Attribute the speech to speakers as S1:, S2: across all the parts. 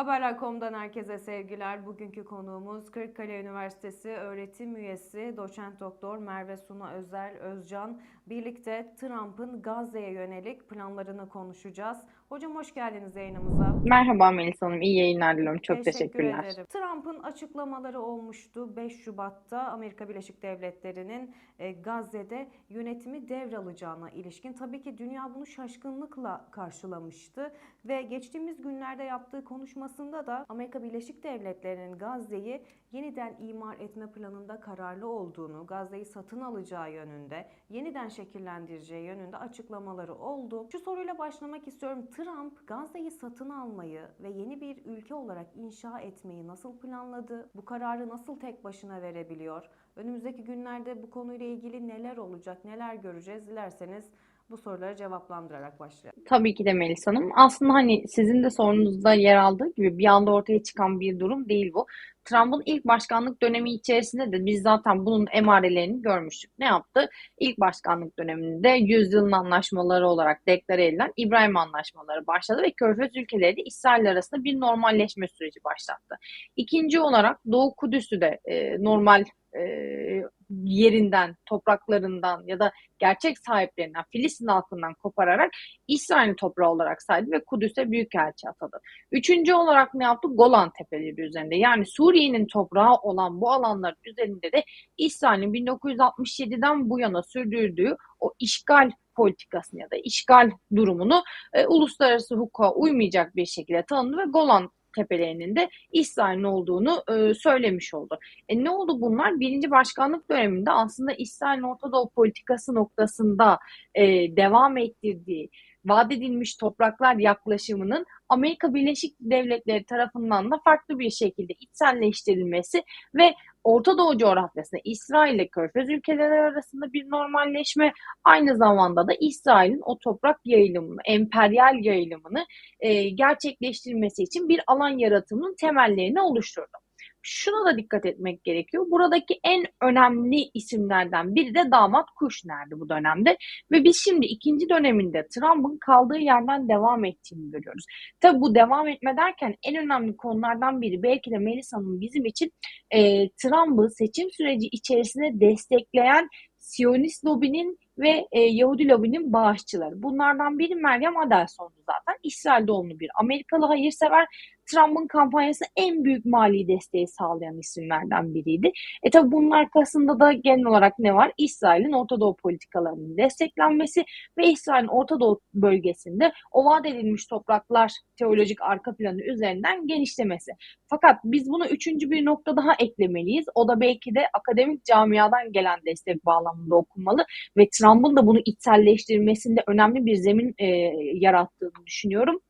S1: Haberler.com'dan herkese sevgiler. Bugünkü konuğumuz Kırıkkale Üniversitesi öğretim üyesi doçent doktor Merve Suna Özel Özcan. Birlikte Trump'ın Gazze'ye yönelik planlarını konuşacağız. Hocam hoş geldiniz yayınımıza.
S2: Merhaba Melis Hanım, iyi yayınlar diliyorum. Çok teşekkürler.
S1: ederim. Trump'ın açıklamaları olmuştu 5 Şubat'ta Amerika Birleşik Devletleri'nin e, Gazze'de yönetimi devralacağına ilişkin. Tabii ki dünya bunu şaşkınlıkla karşılamıştı ve geçtiğimiz günlerde yaptığı konuşmasında da Amerika Birleşik Devletleri'nin Gazze'yi yeniden imar etme planında kararlı olduğunu, Gazze'yi satın alacağı yönünde, yeniden şekillendireceği yönünde açıklamaları oldu. Şu soruyla başlamak istiyorum. Trump Gazze'yi satın almayı ve yeni bir ülke olarak inşa etmeyi nasıl planladı? Bu kararı nasıl tek başına verebiliyor? Önümüzdeki günlerde bu konuyla ilgili neler olacak, neler göreceğiz? Dilerseniz bu soruları cevaplandırarak başlayalım.
S2: Tabii ki de Melis Hanım. Aslında hani sizin de sorunuzda yer aldığı gibi bir anda ortaya çıkan bir durum değil bu. Trump'ın ilk başkanlık dönemi içerisinde de biz zaten bunun emarelerini görmüştük. Ne yaptı? İlk başkanlık döneminde yüzyılın anlaşmaları olarak deklare edilen İbrahim Anlaşmaları başladı ve Körfez ülkeleri de İsrail arasında bir normalleşme süreci başlattı. İkinci olarak Doğu Kudüs'ü de e, normal e, yerinden, topraklarından ya da gerçek sahiplerinden, Filistin halkından kopararak İsrail toprağı olarak saydı ve Kudüs'e büyükelçi atadı. Üçüncü olarak ne yaptı? Golan Tepeleri üzerinde. Yani Suriye'nin toprağı olan bu alanların üzerinde de İsrail'in 1967'den bu yana sürdürdüğü o işgal politikasını ya da işgal durumunu e, uluslararası hukuka uymayacak bir şekilde tanımladı ve Golan tepelerinin de İsrail'in olduğunu e, söylemiş oldu. E, ne oldu bunlar? Birinci başkanlık döneminde aslında İsrail'in Orta Doğu politikası noktasında e, devam ettirdiği vaat edilmiş topraklar yaklaşımının Amerika Birleşik Devletleri tarafından da farklı bir şekilde içselleştirilmesi ve Orta Doğu coğrafyasında İsrail ile Körfez ülkeleri arasında bir normalleşme aynı zamanda da İsrail'in o toprak yayılımını, emperyal yayılımını e, gerçekleştirmesi için bir alan yaratımının temellerini oluşturdu şuna da dikkat etmek gerekiyor. Buradaki en önemli isimlerden biri de damat Kushner'di bu dönemde. Ve biz şimdi ikinci döneminde Trump'ın kaldığı yerden devam ettiğini görüyoruz. Tabi bu devam etme derken en önemli konulardan biri belki de Melisa'nın bizim için e, Trump'ı seçim süreci içerisinde destekleyen Siyonist lobinin ve e, Yahudi lobinin bağışçıları. Bunlardan biri Meryem Adelson'du zaten. İsrail doğumlu bir Amerikalı hayırsever Trump'ın kampanyasına en büyük mali desteği sağlayan isimlerden biriydi. E tabi bunun arkasında da genel olarak ne var? İsrail'in Orta Doğu politikalarının desteklenmesi ve İsrail'in Orta Doğu bölgesinde o vaat edilmiş topraklar teolojik arka planı üzerinden genişlemesi. Fakat biz bunu üçüncü bir nokta daha eklemeliyiz. O da belki de akademik camiadan gelen destek bağlamında okunmalı ve Trump'ın da bunu içselleştirmesinde önemli bir zemin e, yarattığını düşünüyorum.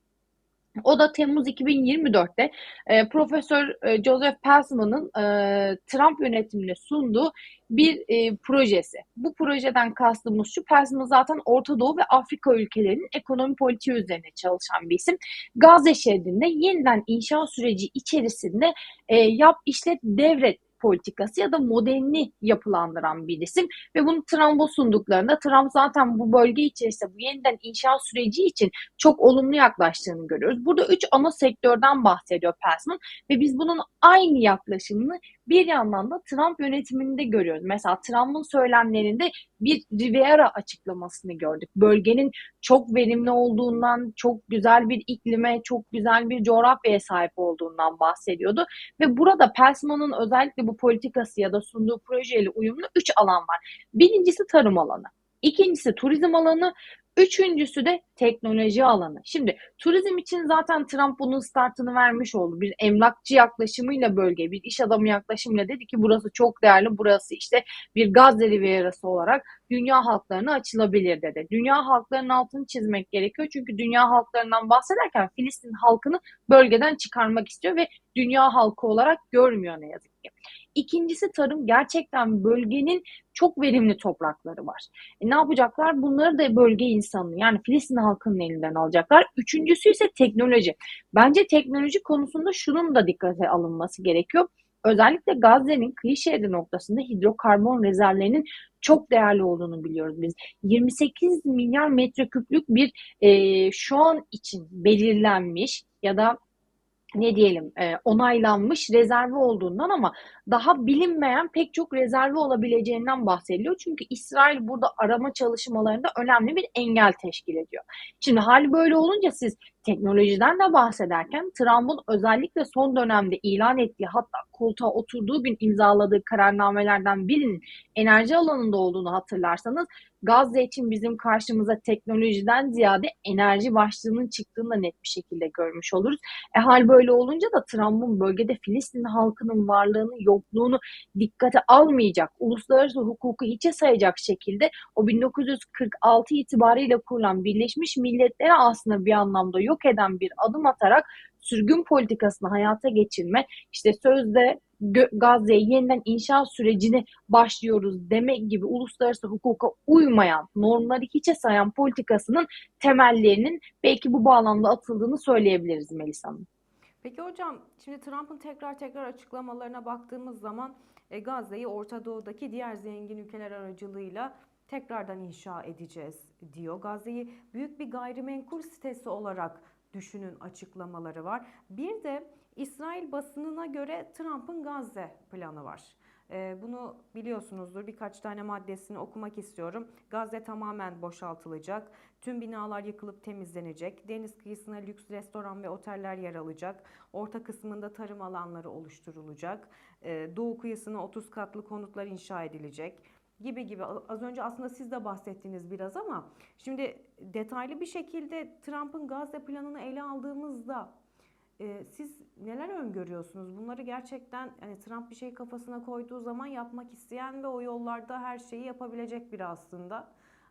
S2: O da Temmuz 2024'te e, Profesör e, Joseph Passman'ın e, Trump yönetimine sunduğu bir e, projesi. Bu projeden kastımız şu, Passman zaten Orta Doğu ve Afrika ülkelerinin ekonomi politiği üzerine çalışan bir isim. Gazze şeridinde yeniden inşa süreci içerisinde e, yap, işlet, devret politikası ya da modelini yapılandıran bir isim ve bunu Trump'a sunduklarında Trump zaten bu bölge içerisinde bu yeniden inşa süreci için çok olumlu yaklaştığını görüyoruz. Burada üç ana sektörden bahsediyor Passman ve biz bunun aynı yaklaşımını bir yandan da Trump yönetiminde görüyoruz. Mesela Trump'ın söylemlerinde bir Riviera açıklamasını gördük. Bölgenin çok verimli olduğundan, çok güzel bir iklime, çok güzel bir coğrafyaya sahip olduğundan bahsediyordu. Ve burada Passman'ın özellikle bu politikası ya da sunduğu projeyle uyumlu üç alan var. Birincisi tarım alanı. İkincisi turizm alanı, Üçüncüsü de teknoloji alanı. Şimdi turizm için zaten Trump bunun startını vermiş oldu. Bir emlakçı yaklaşımıyla bölge, bir iş adamı yaklaşımıyla dedi ki burası çok değerli, burası işte bir Gazze Rivierası olarak dünya halklarına açılabilir dedi. Dünya halklarının altını çizmek gerekiyor çünkü dünya halklarından bahsederken Filistin halkını bölgeden çıkarmak istiyor ve dünya halkı olarak görmüyor ne yazık ki. İkincisi tarım gerçekten bölgenin çok verimli toprakları var. E ne yapacaklar? Bunları da bölge insanı yani Filistin halkının elinden alacaklar. Üçüncüsü ise teknoloji. Bence teknoloji konusunda şunun da dikkate alınması gerekiyor. Özellikle Gazze'nin kıyı şeridi noktasında hidrokarbon rezervlerinin çok değerli olduğunu biliyoruz biz. 28 milyar metreküplük bir e, şu an için belirlenmiş ya da ne diyelim e, onaylanmış rezervi olduğundan ama daha bilinmeyen pek çok rezervi olabileceğinden bahsediliyor. Çünkü İsrail burada arama çalışmalarında önemli bir engel teşkil ediyor. Şimdi hal böyle olunca siz teknolojiden de bahsederken Trump'ın özellikle son dönemde ilan ettiği hatta koltuğa oturduğu gün imzaladığı kararnamelerden birinin enerji alanında olduğunu hatırlarsanız Gazze için bizim karşımıza teknolojiden ziyade enerji başlığının çıktığını da net bir şekilde görmüş oluruz. E hal böyle olunca da Trump'ın bölgede Filistin halkının varlığını, yokluğunu dikkate almayacak, uluslararası hukuku hiçe sayacak şekilde o 1946 itibariyle kurulan Birleşmiş Milletler'e aslında bir anlamda yok eden bir adım atarak sürgün politikasını hayata geçirme, işte sözde Gazze'ye yeniden inşa sürecini başlıyoruz demek gibi uluslararası hukuka uymayan, normları hiçe sayan politikasının temellerinin belki bu bağlamda atıldığını söyleyebiliriz Melisa Hanım.
S1: Peki hocam, şimdi Trump'ın tekrar tekrar açıklamalarına baktığımız zaman e, Gazze'yi Orta Doğu'daki diğer zengin ülkeler aracılığıyla tekrardan inşa edeceğiz diyor. Gazze'yi büyük bir gayrimenkul sitesi olarak düşünün açıklamaları var. Bir de İsrail basınına göre Trump'ın Gazze planı var. Ee, bunu biliyorsunuzdur. Birkaç tane maddesini okumak istiyorum. Gazze tamamen boşaltılacak. Tüm binalar yıkılıp temizlenecek. Deniz kıyısına lüks restoran ve oteller yer alacak. Orta kısmında tarım alanları oluşturulacak. Ee, Doğu kıyısına 30 katlı konutlar inşa edilecek gibi gibi. Az önce aslında siz de bahsettiniz biraz ama şimdi detaylı bir şekilde Trump'ın Gazze planını ele aldığımızda e, siz neler öngörüyorsunuz? Bunları gerçekten hani Trump bir şey kafasına koyduğu zaman yapmak isteyen ve o yollarda her şeyi yapabilecek biri aslında.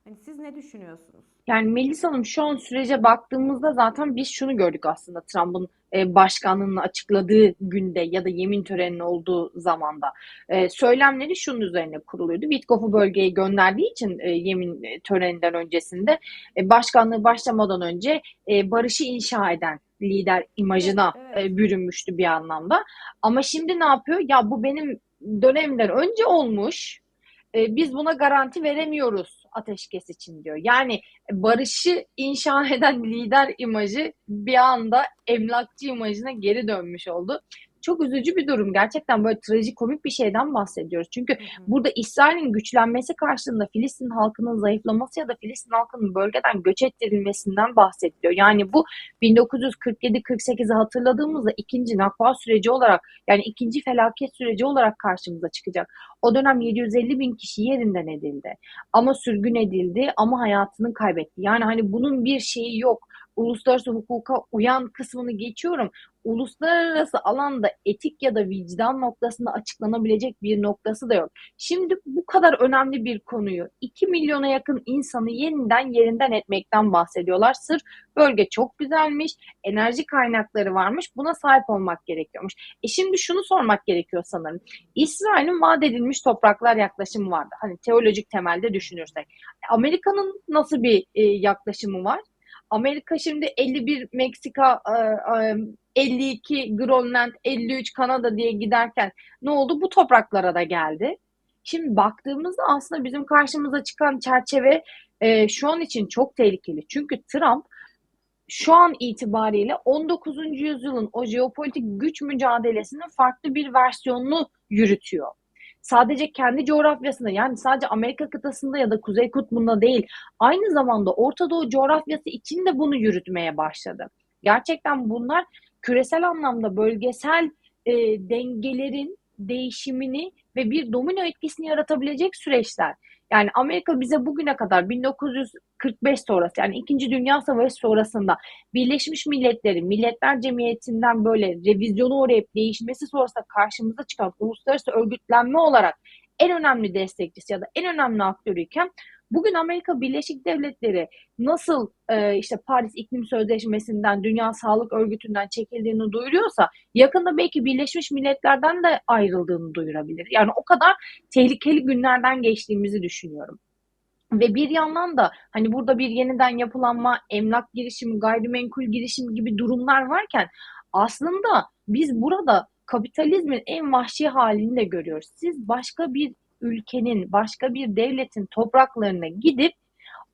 S1: Hani siz ne düşünüyorsunuz?
S2: Yani Melisa Hanım şu an sürece baktığımızda zaten biz şunu gördük aslında Trump'ın e, başkanlığını açıkladığı günde ya da yemin töreninin olduğu zamanda e, söylemleri şunun üzerine kuruluydu. Witkoff'u bölgeye gönderdiği için e, yemin töreninden öncesinde başkanlığı başlamadan önce barışı inşa eden lider imajına evet, evet. bürünmüştü bir anlamda. Ama şimdi ne yapıyor? Ya bu benim dönemden önce olmuş. Biz buna garanti veremiyoruz ateşkes için diyor. Yani barışı inşa eden lider imajı bir anda emlakçı imajına geri dönmüş oldu çok üzücü bir durum. Gerçekten böyle trajikomik bir şeyden bahsediyoruz. Çünkü hı hı. burada İsrail'in güçlenmesi karşılığında Filistin halkının zayıflaması ya da Filistin halkının bölgeden göç ettirilmesinden bahsediliyor. Yani bu 1947-48'i hatırladığımızda ikinci Nakba süreci olarak yani ikinci felaket süreci olarak karşımıza çıkacak. O dönem 750 bin kişi yerinden edildi. Ama sürgün edildi ama hayatını kaybetti. Yani hani bunun bir şeyi yok uluslararası hukuka uyan kısmını geçiyorum. Uluslararası alanda etik ya da vicdan noktasında açıklanabilecek bir noktası da yok. Şimdi bu kadar önemli bir konuyu 2 milyona yakın insanı yeniden yerinden etmekten bahsediyorlar. Sırf bölge çok güzelmiş, enerji kaynakları varmış, buna sahip olmak gerekiyormuş. E şimdi şunu sormak gerekiyor sanırım. İsrail'in vaat edilmiş topraklar yaklaşımı vardı. Hani teolojik temelde düşünürsek. Amerika'nın nasıl bir e, yaklaşımı var? Amerika şimdi 51 Meksika, 52 e, e, Grönland, 53 Kanada diye giderken ne oldu? Bu topraklara da geldi. Şimdi baktığımızda aslında bizim karşımıza çıkan çerçeve e, şu an için çok tehlikeli. Çünkü Trump şu an itibariyle 19. yüzyılın o jeopolitik güç mücadelesinin farklı bir versiyonunu yürütüyor sadece kendi coğrafyasında yani sadece Amerika kıtasında ya da Kuzey Kutbu'nda değil aynı zamanda Orta Doğu coğrafyası için de bunu yürütmeye başladı. Gerçekten bunlar küresel anlamda bölgesel e, dengelerin değişimini ve bir domino etkisini yaratabilecek süreçler. Yani Amerika bize bugüne kadar 1945 sonrası yani 2. Dünya Savaşı sonrasında Birleşmiş Milletleri, Milletler Cemiyeti'nden böyle revizyonu uğrayıp değişmesi sonrasında karşımıza çıkan uluslararası örgütlenme olarak en önemli destekçisi ya da en önemli aktörüyken Bugün Amerika Birleşik Devletleri nasıl e, işte Paris İklim Sözleşmesi'nden, Dünya Sağlık Örgütü'nden çekildiğini duyuruyorsa yakında belki Birleşmiş Milletler'den de ayrıldığını duyurabilir. Yani o kadar tehlikeli günlerden geçtiğimizi düşünüyorum. Ve bir yandan da hani burada bir yeniden yapılanma, emlak girişimi, gayrimenkul girişimi gibi durumlar varken aslında biz burada kapitalizmin en vahşi halini de görüyoruz. Siz başka bir ülkenin, başka bir devletin topraklarına gidip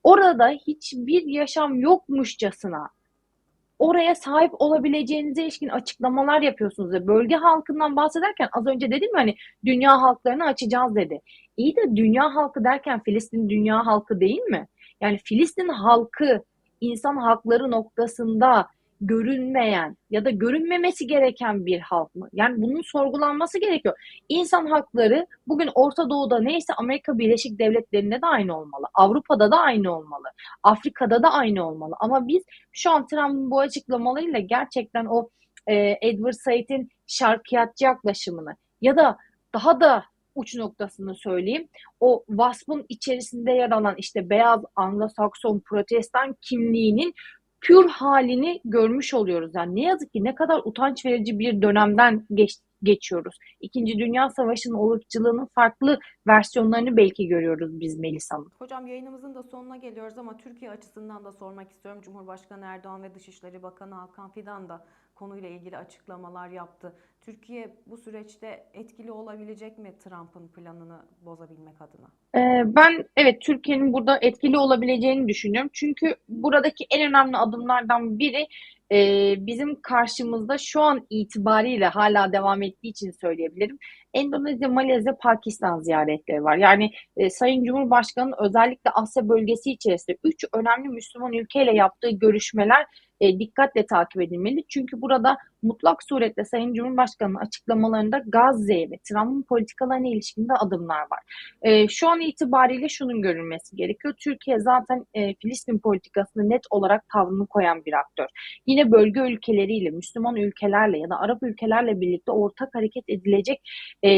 S2: orada hiçbir yaşam yokmuşçasına oraya sahip olabileceğinize ilişkin açıklamalar yapıyorsunuz ve bölge halkından bahsederken az önce dedim ya hani dünya halklarını açacağız dedi. İyi de dünya halkı derken Filistin dünya halkı değil mi? Yani Filistin halkı insan hakları noktasında görünmeyen ya da görünmemesi gereken bir halk mı? Yani bunun sorgulanması gerekiyor. İnsan hakları bugün Orta Doğu'da neyse Amerika Birleşik Devletleri'nde de aynı olmalı. Avrupa'da da aynı olmalı. Afrika'da da aynı olmalı. Ama biz şu an Trump'ın bu açıklamalarıyla gerçekten o e, Edward Said'in şarkiyatçı yaklaşımını ya da daha da uç noktasını söyleyeyim. O vasfın içerisinde yer alan işte beyaz Anglo-Sakson protestan kimliğinin pür halini görmüş oluyoruz. Yani ne yazık ki ne kadar utanç verici bir dönemden geç, geçiyoruz. İkinci Dünya Savaşı'nın o ırkçılığının farklı versiyonlarını belki görüyoruz biz Melis Hanım.
S1: Hocam yayınımızın da sonuna geliyoruz ama Türkiye açısından da sormak istiyorum. Cumhurbaşkanı Erdoğan ve Dışişleri Bakanı Hakan Fidan da konuyla ilgili açıklamalar yaptı. Türkiye bu süreçte etkili olabilecek mi Trump'ın planını bozabilmek adına?
S2: Ee, ben evet Türkiye'nin burada etkili olabileceğini düşünüyorum. Çünkü buradaki en önemli adımlardan biri e, bizim karşımızda şu an itibariyle hala devam ettiği için söyleyebilirim. Endonezya, Malezya, Pakistan ziyaretleri var. Yani e, Sayın Cumhurbaşkanı'nın özellikle Asya bölgesi içerisinde üç önemli Müslüman ülkeyle yaptığı görüşmeler e, dikkatle takip edilmeli. Çünkü burada mutlak suretle Sayın Cumhurbaşkanı'nın açıklamalarında Gazze'ye ve Trump'ın politikalarına ilişkinde adımlar var. E, şu an itibariyle şunun görülmesi gerekiyor. Türkiye zaten e, Filistin politikasını net olarak tavrını koyan bir aktör. Yine bölge ülkeleriyle, Müslüman ülkelerle ya da Arap ülkelerle birlikte ortak hareket edilecek e,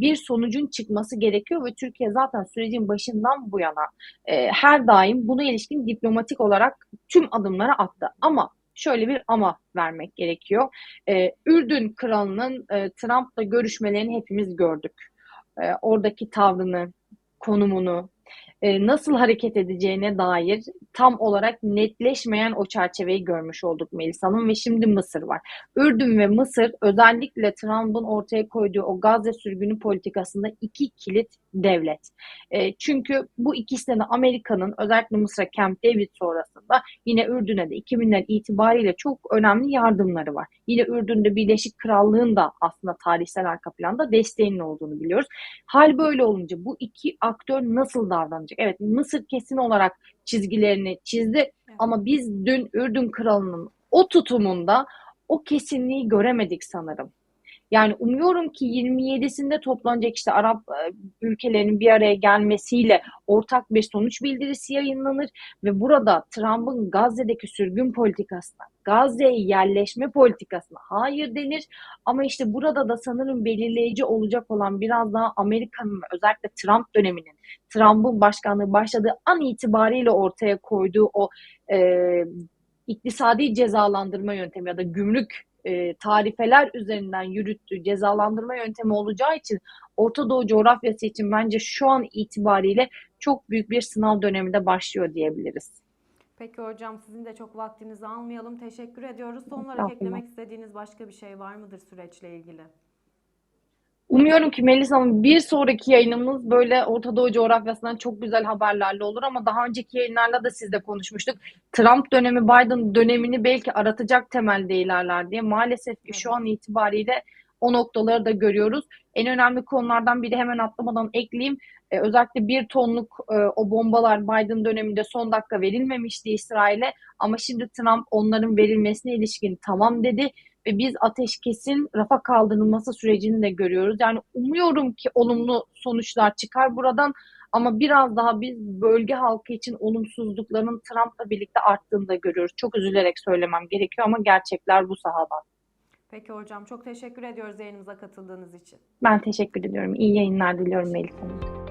S2: bir sonucun çıkması gerekiyor ve Türkiye zaten sürecin başından bu yana e, her daim buna ilişkin diplomatik olarak tüm adımları attı. Ama şöyle bir ama vermek gerekiyor. E, Ürdün kralının e, Trump'la görüşmelerini hepimiz gördük. E, oradaki tavrını, konumunu, e, nasıl hareket edeceğine dair tam olarak netleşmeyen o çerçeveyi görmüş olduk Melis Hanım ve şimdi Mısır var. Ürdün ve Mısır özellikle Trump'ın ortaya koyduğu o Gazze sürgünü politikasında iki kilit devlet. E, çünkü bu ikisine de Amerika'nın özellikle Mısır'a Camp David sonrasında yine Ürdün'e de 2000'ler itibariyle çok önemli yardımları var. Yine Ürdün'de Birleşik Krallığın da aslında tarihsel arka planda desteğinin olduğunu biliyoruz. Hal böyle olunca bu iki aktör nasıl davranacak? Evet Mısır kesin olarak çizgilerini çizdi
S1: Evet.
S2: ama biz dün Ürdün Kralı'nın o tutumunda o kesinliği göremedik sanırım. Yani umuyorum ki 27'sinde toplanacak işte Arap e, ülkelerinin bir araya gelmesiyle ortak bir sonuç bildirisi yayınlanır ve burada Trump'ın Gazze'deki sürgün politikasına, Gazze'ye yerleşme politikasına hayır denir. Ama işte burada da sanırım belirleyici olacak olan biraz daha Amerika'nın özellikle Trump döneminin, Trump'ın başkanlığı başladığı an itibariyle ortaya koyduğu o e, iktisadi cezalandırma yöntemi ya da gümrük e, tarifeler üzerinden yürüttüğü cezalandırma yöntemi olacağı için Orta Doğu coğrafyası için bence şu an itibariyle çok büyük bir sınav dönemi de başlıyor diyebiliriz.
S1: Peki hocam sizin de çok vaktinizi almayalım. Teşekkür ediyoruz. Son olarak eklemek istediğiniz başka bir şey var mıdır süreçle ilgili?
S2: Umuyorum ki Melis Hanım bir sonraki yayınımız böyle Orta Doğu coğrafyasından çok güzel haberlerle olur ama daha önceki yayınlarla da sizle konuşmuştuk. Trump dönemi Biden dönemini belki aratacak temelde ilerler diye. Maalesef ki şu an itibariyle o noktaları da görüyoruz. En önemli konulardan biri hemen atlamadan ekleyeyim. Ee, özellikle bir tonluk e, o bombalar Biden döneminde son dakika verilmemişti İsrail'e ama şimdi Trump onların verilmesine ilişkin tamam dedi ve biz ateşkesin rafa kaldırılması sürecini de görüyoruz. Yani umuyorum ki olumlu sonuçlar çıkar buradan ama biraz daha biz bölge halkı için olumsuzlukların Trump'la birlikte arttığını da görüyoruz. Çok üzülerek söylemem gerekiyor ama gerçekler bu sahadan.
S1: Peki hocam çok teşekkür ediyoruz yayınımıza katıldığınız için.
S2: Ben teşekkür ediyorum. İyi yayınlar diliyorum Melih Hanım.